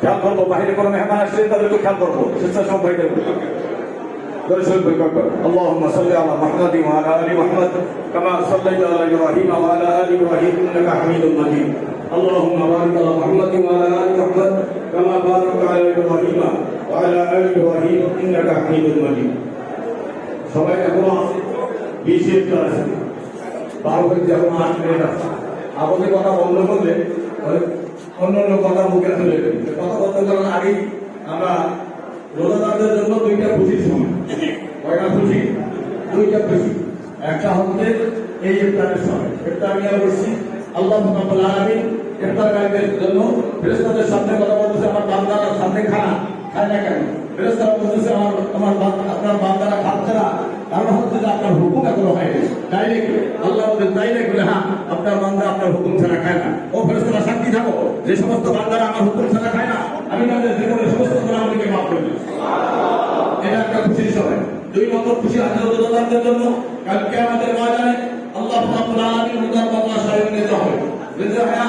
খেয়াল করবো বাইরে কোনো মেহমান আসলে তাদেরকে খেয়াল করবো স্বেচ্ছাসেবক ভাইদের درسل بالكبر اللهم صل على محمد وعلى ال محمد كما صليت على ابراهيم وعلى ال ابراهيم انك حميد مجيد اللهم بارك على محمد وعلى ال محمد كما باركت على ابراهيم وعلى ال ابراهيم انك حميد مجيد সবাই এখনো বিশেষ আছে বারো কেজি এখন আট মিনিট আছে আমাদের কথা বন্ধ করলে ওই অন্য অন্য কথা মুখে দেবে। কথা বন্ধ করার আগেই আমরা রোজাদারদের জন্য দুইটা খুশির সময়। কয়টা খুশি? দুইটা খুশি। একটা হচ্ছে এই ইফতারের সময়। ইফতার নিয়ে বসছি আল্লাহ রাব্বুল আলামিন ইফতারকারীদের জন্য ফেরেশতাদের সামনে কথা বলতেছে, আমার বান্দারা সামনে খানা, খায় না কেন? ফেরেশতারা বলতেছে, আমার আমার আপনার বান্দারা খাচ্ছে না। হ্যাঁ আপনার হুকুম ছাড়া খায় না। ও ফেরেশতারা সাক্ষী থাকো, যে সমস্ত বান্দারা আমার হুকুম ছাড়া খায় না, আমি তাদের জীবনের সমস্ত গুণাবলীকে মাফ করে এটা একটা খুশির সময়। দুই নম্বর খুশি আছে জন্য। কালকে আমাদের বাজারে আল্লাহ হ্যাঁ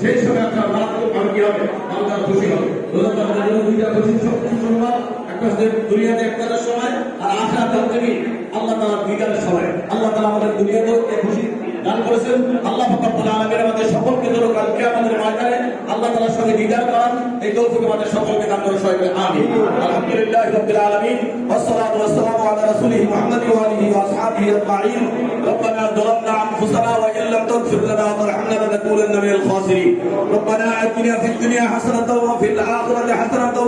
সেই সময় আপনার রাত আর কি হবে? সংবাদ একটা হচ্ছে দুনিয়াতে একটার সময় আর আখরাত হচ্ছে কি আল্লাহ তাআলার দিদারের সময় আল্লাহ তাআলা আমাদের দুনিয়াতেও এই খুশি দান করেছেন আল্লাহ রাব্বুল আলামিন আমাদের সকলকে যেন কালকে আমাদের মাঝখানে আল্লাহ তাআলার সঙ্গে দিদার করান এই তৌফিক আমাদের সকলকে দান করে সবাই আমিন আলহামদুলিল্লাহ রাব্বিল আলামিন والصلاه والسلام على رسوله محمد واله واصحابه اجمعين ربنا ظلمنا انفسنا وان لم تغفر لنا وترحمنا لنكونن من الخاسرين ربنا اتنا في الدنيا حسنه وفي الاخره حسنه وقنا عذاب النار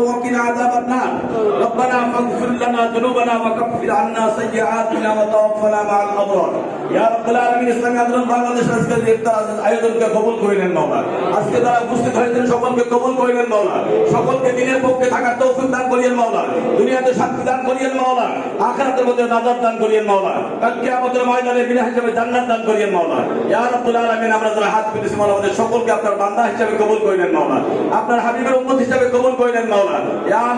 ربنا فاغفر لنا ذنوبنا وكفر عنا سيئاتنا وتوفنا مع الابرار يا رب العالمين ইসলামী আন্দোলন বাংলাদেশ আজকের ইফতার আয়োজনকে কবুল করে নেন মাওলা আজকে যারা উপস্থিত হয়েছেন সকলকে কবুল করে নেন মাওলা সকলকে দিনের পক্ষে থাকার তৌফিক দান করিয়েন মাওলা দুনিয়াতে শান্তি দান করিয়েন মাওলা আখিরাতের মধ্যে নাজাত দান করিয়েন মাওলা কালকে আমাদের ময়দানে বিনা হিসেবে জান্নাত দান করিয়েন মাওলা ইয়া রাব্বুল আলামিন আমরা যারা হাত পেতেছি মাওলা আমাদের সকলকে আপনার বান্দা হিসেবে কবুল করে নেন মাওলা আপনার হাবিবের উম্মত হিসেবে কবুল করে নেন মাওলা ইয়া মাওলা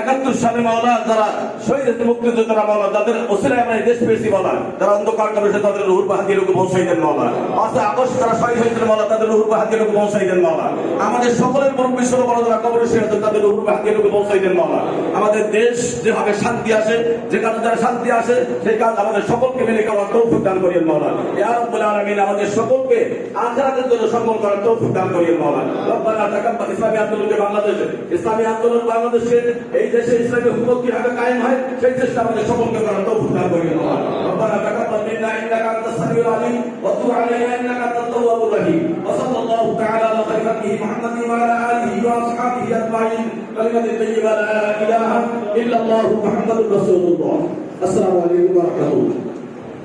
একাত্তর সালে মাওলা যারা শহীদ মুক্তিযোদ্ধারা মাওলা, যাদের ওসিরায় আমরা দেশ পেয়েছি মাওলা, যারা অন্ধকার করেছে তাদের রুহুর বাহাদির লোক পৌঁছাই দেন মাওলা। পাঁচে আগস্ট যারা শহীদ হয়েছিল মাওলা, তাদের রুহুর বাহাদির লোক পৌঁছাই দেন মাওলা। আমাদের সকলের মুরব্বী ষোলো বড় যারা কবরে শুয়ে আছেন তাদের রুহুর বাহাদির লোক পৌঁছাই দেন মাওলা। আমাদের দেশ যেভাবে শান্তি আসে, যে কাজে যারা শান্তি আসে, সেই কাজ আমাদের সকলকে মিলে করার তৌফিক দান করিয়েন মাওলা। ইয়া রাব্বুল আলামিন, আমাদের সকলকে আখিরাতের জন্য সম্বল করার তৌফিক দান করিয়েন মাওলা। রব্বানা ইসলামী আন্দোলনকে বাংলাদেশে, ইসলামী আন্দোলন বাংলাদেশে এই দেশে ইসলামী হুকুমত কীভাবে কায়েম হয়, সেই চেষ্টা আমাদের সকলকে করার দান করিয়েন মাওলা রব্বানা তাকাব্বাল মিন্না, ইন্নাকা আনতাস সামিউল আলিম, ওয়া তুব আলাইনা, ইন্নাকা আনতাত তাওয়াবুর রহিম। ওয়া সাল্লাল্লাহু তাআলা আলা খালকিহি মুহাম্মাদিন ওয়া আলা আলিহি ওয়া আসহাবিহি আজমাইন। কালিমাতুত তাইয়্যিবা লা ইলাহা ইল্লাল্লাহু মুহাম্মাদুর রাসূলুল্লাহ। আসসালামু আলাইকুম ওয়া রাহমাতুল্লাহ।